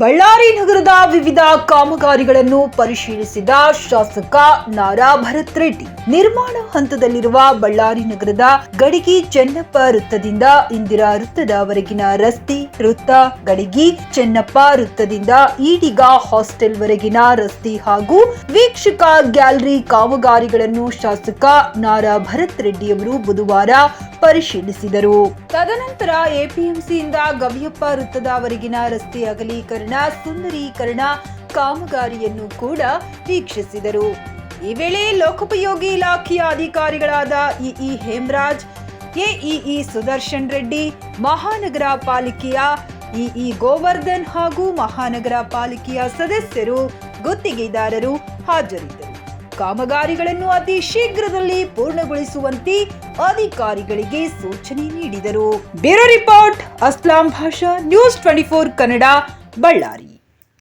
ಬಳ್ಳಾರಿ ನಗರದ ವಿವಿಧ ಕಾಮಗಾರಿಗಳನ್ನು ಪರಿಶೀಲಿಸಿದ ಶಾಸಕ ನಾರಾ ಭರತ್ ರೆಡ್ಡಿ. ನಿರ್ಮಾಣ ಹಂತದಲ್ಲಿರುವ ಬಳ್ಳಾರಿ ನಗರದ ಗಡಿಗಿ ಚೆನ್ನಪ್ಪ ವೃತ್ತದಿಂದ ಇಂದಿರಾ ವೃತ್ತದವರೆಗಿನ ರಸ್ತೆ, ವೃತ್ತ, ಗಡಿಗಿ ಚೆನ್ನಪ್ಪ ವೃತ್ತದಿಂದ ಈಡಿಗ ಹಾಸ್ಟೆಲ್ ವರೆಗಿನ ರಸ್ತೆ ಹಾಗೂ ವೀಕ್ಷಕ ಗ್ಯಾಲರಿ ಕಾಮಗಾರಿಗಳನ್ನು ಶಾಸಕ ನಾರಾ ಭರತ್ ರೆಡ್ಡಿಯವರು ಬುಧವಾರ ಪರಿಶೀಲಿಸಿದರು. ತದನಂತರ ಎಪಿಎಂಸಿಯಿಂದ ಗವಿಯಪ್ಪ ವೃತ್ತದವರೆಗಿನ ರಸ್ತೆ ಅಗಲೀಕರಣ, ಸುಂದರೀಕರಣ ಕಾಮಗಾರಿಯನ್ನು ಕೂಡ ವೀಕ್ಷಿಸಿದರು. ಈ ವೇಳೆ ಲೋಕೋಪಯೋಗಿ ಇಲಾಖೆಯ ಅಧಿಕಾರಿಗಳಾದ ಇಇ ಹೇಮರಾಜ್, ಎಇಇ ಸುದರ್ಶನ್ ರೆಡ್ಡಿ, ಮಹಾನಗರ ಪಾಲಿಕೆಯ ಇಇ ಗೋವರ್ಧನ್ ಹಾಗೂ ಮಹಾನಗರ ಪಾಲಿಕೆಯ ಸದಸ್ಯರು ಗುತ್ತಿಗೆದಾರರು ಹಾಜರಿದ್ದರು. ಕಾಮಗಾರಿಗಳನ್ನು ಅತಿ ಶೀಘ್ರದಲ್ಲಿ ಪೂರ್ಣಗೊಳಿಸುವಂತೆ ಅಧಿಕಾರಿಗಳಿಗೆ ಸೂಚನೆ ನೀಡಿದರು. Bureau report, Aslam Basha news twenty four Kannada, Ballari.